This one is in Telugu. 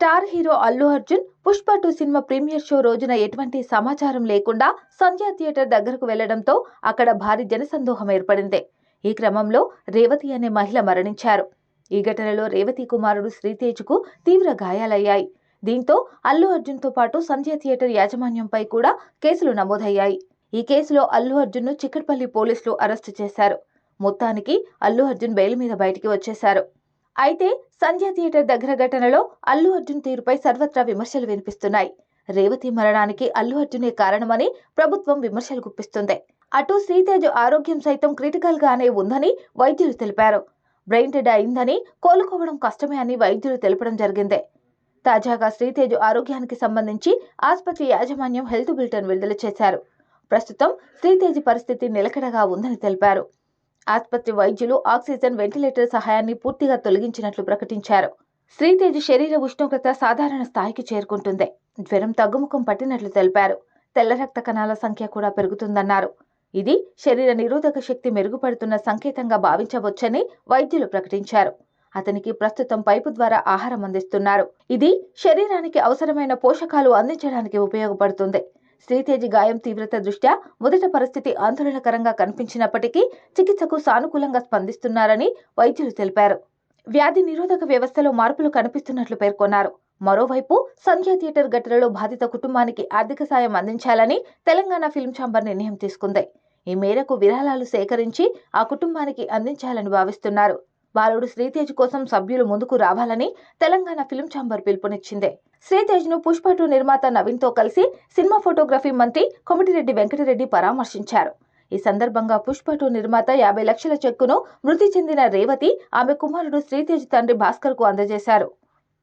Star hero Allu Arjun Pushpa two cinema premiere show రోజున ఎటువంటి సమాచారం లేకుండా సంధ్యా థియేటర్ దగ్గరకు వెళ్ళడంతో అక్కడ భారీ జనసందోహం ఏర్పడింది. ఈ క్రమంలో రేవతి అనే మహిళ మరణించారు. ఈ ఘటనలో రేవతి కుమారుడు శ్రీతేజ్కు తీవ్ర గాయాలయ్యాయి. దీంతో అల్లు అర్జున్తో పాటు సంధ్యా థియేటర్ యాజమాన్యంపై కూడా కేసులు నమోదయ్యాయి. ఈ కేసులో అల్లు అర్జున్ను చిక్కడపల్లి పోలీసులు అరెస్టు చేశారు. మొత్తానికి అల్లు అర్జున్ బెయిల్ మీద బయటికి వచ్చేశారు. అయితే సంధ్యా థియేటర్ దగ్గర ఘటనలో అల్లు అర్జున్ తీరుపై సర్వత్రా విమర్శలు వినిపిస్తున్నాయి. రేవతి మరణానికి అల్లు అర్జునే కారణమని ప్రభుత్వం విమర్శలు గుప్పిస్తుంది. అటు శ్రీతేజ్ ఆరోగ్యం సైతం క్రిటికల్ గానే ఉందని వైద్యులు తెలిపారు. బ్రెయిన్ డెడ్ అయిందని కోలుకోవడం కష్టమే అని వైద్యులు తెలపడం జరిగింది. తాజాగా శ్రీతేజ్ ఆరోగ్యానికి సంబంధించి ఆసుపత్రి యాజమాన్యం హెల్త్ బులెటిన్ విడుదల చేశారు. ప్రస్తుతం శ్రీతేజ్ పరిస్థితి నిలకడగా ఉందని తెలిపారు. ఆసుపత్రి వైద్యులు ఆక్సిజన్ వెంటిలేటర్ సహాయాన్ని పూర్తిగా తొలగించినట్లు ప్రకటించారు. శ్రీతేజ్ శరీర ఉష్ణోగ్రత సాధారణ స్థాయికి చేరుకుంటుంది. జ్వరం తగ్గుముఖం పట్టినట్లు తెలిపారు. తెల్ల రక్త కణాల సంఖ్య కూడా పెరుగుతుందన్నారు. ఇది శరీర నిరోధక శక్తి మెరుగుపడుతున్న సంకేతంగా భావించవచ్చని వైద్యులు ప్రకటించారు. అతనికి ప్రస్తుతం పైపు ద్వారా ఆహారం అందిస్తున్నారు. ఇది శరీరానికి అవసరమైన పోషకాలు అందించడానికి ఉపయోగపడుతుంది. శ్రీతేజ్ గాయం తీవ్రత దృష్ట్యా మొదట పరిస్థితి ఆందోళనకరంగా కనిపించినప్పటికీ చికిత్సకు సానుకూలంగా స్పందిస్తున్నారని వైద్యులు తెలిపారు. వ్యాధి నిరోధక వ్యవస్థలో మార్పులు కనిపిస్తున్నట్లు పేర్కొన్నారు. మరోవైపు సంధ్యా థియేటర్ ఘటనలో బాధిత కుటుంబానికి ఆర్థిక సాయం అందించాలని తెలంగాణ ఫిల్మ్ ఛాంబర్ నిర్ణయం తీసుకుంది. ఈ మేరకు విరాళాలు సేకరించి ఆ కుటుంబానికి అందించాలని భావిస్తున్నారు. బాలుడు శ్రీతేజ్ కోసం సభ్యులు ముందుకు రావాలని తెలంగాణ ఫిల్మ్ ఛాంబర్ పిలుపునిచ్చింది. శ్రీతేజ్ను పుష్ప టూ నిర్మాత నవీన్తో కలిసి సినిమా ఫోటోగ్రఫీ మంత్రి కొమటిరెడ్డి వెంకటరెడ్డి పరామర్శించారు. ఈ సందర్భంగా పుష్ప టూ నిర్మాత యాభై లక్షల చెక్కును మృతి చెందిన రేవతి ఆమె కుమారుడు శ్రీతేజ్ తండ్రి భాస్కర్కు అందజేశారు.